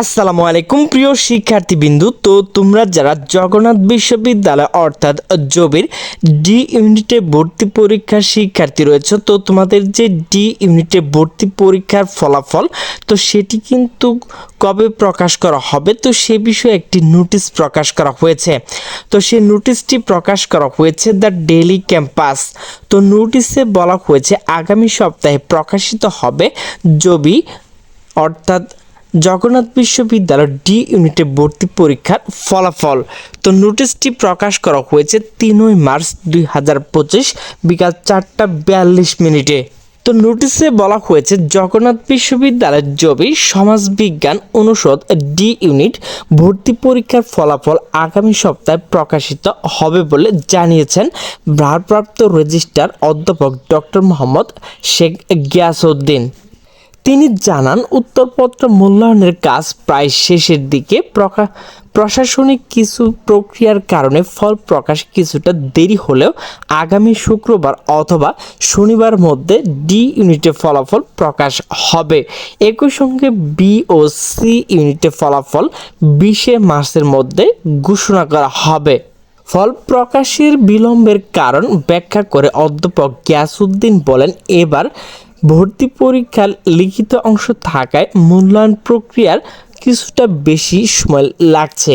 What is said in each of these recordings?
আসসালামু আলাইকুম, প্রিয় শিক্ষার্থীবৃন্দু। তো তোমরা যারা জগন্নাথ বিশ্ববিদ্যালয় অর্থাৎ জবির ডি ইউনিটে ভর্তি পরীক্ষার শিক্ষার্থী রয়েছে, তো তোমাদের যে ডি ইউনিটে ভর্তি পরীক্ষার ফলাফল, তো সেটি কিন্তু কবে প্রকাশ করা হবে? তো সে বিষয়ে একটি নোটিশ প্রকাশ করা হয়েছে। তো সেই নোটিশটি প্রকাশ করা হয়েছে দ্য ডেইলি ক্যাম্পাস। তো নোটিশে বলা হয়েছে, আগামী সপ্তাহে প্রকাশিত হবে জবি, অর্থাৎ জগন্নাথ বিশ্ববিদ্যালয় ডি ইউনিটে ভর্তি পরীক্ষার ফলাফল। তো নোটিশটি প্রকাশ করা হয়েছে তিনই মার্চ দুই হাজার পঁচিশ বিকাল চারটা বিয়াল্লিশ মিনিটে। তো নোটিশে বলা হয়েছে জগন্নাথ বিশ্ববিদ্যালয়ের জবি সমাজবিজ্ঞান অনুষদ ডি ইউনিট ভর্তি পরীক্ষার ফলাফল আগামী সপ্তাহে প্রকাশিত হবে বলে জানিয়েছেন ভারপ্রাপ্ত রেজিস্ট্রার অধ্যাপক ডক্টর মোহাম্মদ শেখ গিয়াসউদ্দিন। তিনি জানান, উত্তরপত্র মূল্যায়নের কাজ প্রায় শেষের দিকে। প্রশাসনিক কিছু প্রক্রিয়ার কারণে ফল প্রকাশ কিছুটা দেরি হলেও আগামী শুক্রবার অথবা শনিবার মধ্যে ডি ইউনিটে ফলাফল প্রকাশ হবে। একই সঙ্গে বি ও সি ইউনিটে ফলাফল বিশে মার্চের মধ্যে ঘোষণা করা হবে। ফল প্রকাশের বিলম্বের কারণ ব্যাখ্যা করে অধ্যাপক গ্যাসউদ্দিন বলেন, এবার ভর্তি পরীক্ষার লিখিত অংশ থাকায় মূল্যায়ন প্রক্রিয়ার কিছুটা বেশি সময় লাগছে।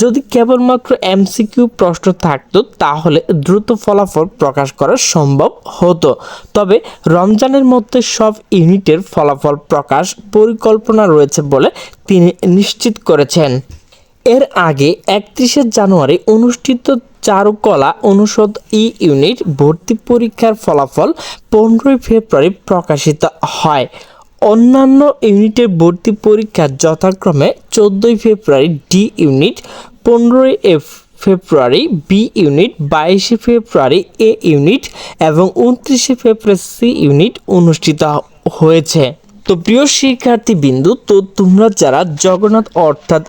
যদি কেবলমাত্র এমসিকিউ প্রশ্ন থাকতো, তাহলে দ্রুত ফলাফল প্রকাশ করা সম্ভব হতো। তবে রমজানের মধ্যে সব ইউনিটের ফলাফল প্রকাশ পরিকল্পনা রয়েছে বলে তিনি নিশ্চিত করেছেন। এর আগে একত্রিশে জানুয়ারি অনুষ্ঠিত চারুকলা অনুষদ ই ইউনিট ভর্তি পরীক্ষার ফলাফল পনেরোই ফেব্রুয়ারি প্রকাশিত হয়। অন্যান্য ইউনিটের ভর্তি পরীক্ষা যথাক্রমে চোদ্দোই ফেব্রুয়ারি ডি ইউনিট, পনেরোই এফ ফেব্রুয়ারি বি ইউনিট, বাইশে ফেব্রুয়ারি এ ইউনিট এবং উনত্রিশে ফেব্রুয়ারি সি ইউনিট অনুষ্ঠিত হয়েছে। তো প্রিয় শিক্ষার্থী বিন্দু তো তোমরা যারা জগন্নাথ অর্থাৎ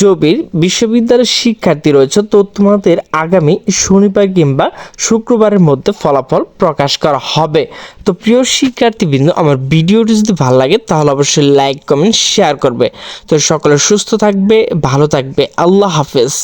জবির বিশ্ববিদ্যালয়ের শিক্ষার্থী রয়েছে। তো তোমাদের আগামী শনিবার কিংবা শুক্রবারের মধ্যে ফলাফল প্রকাশ করা হবে। তো প্রিয় শিক্ষার্থীবৃন্দ, আমার ভিডিওটি যদি ভালো লাগে, তাহলে অবশ্যই লাইক, কমেন্ট, শেয়ার করবে। তো সকলে সুস্থ থাকবে, ভালো থাকবে। আল্লাহ হাফেজ।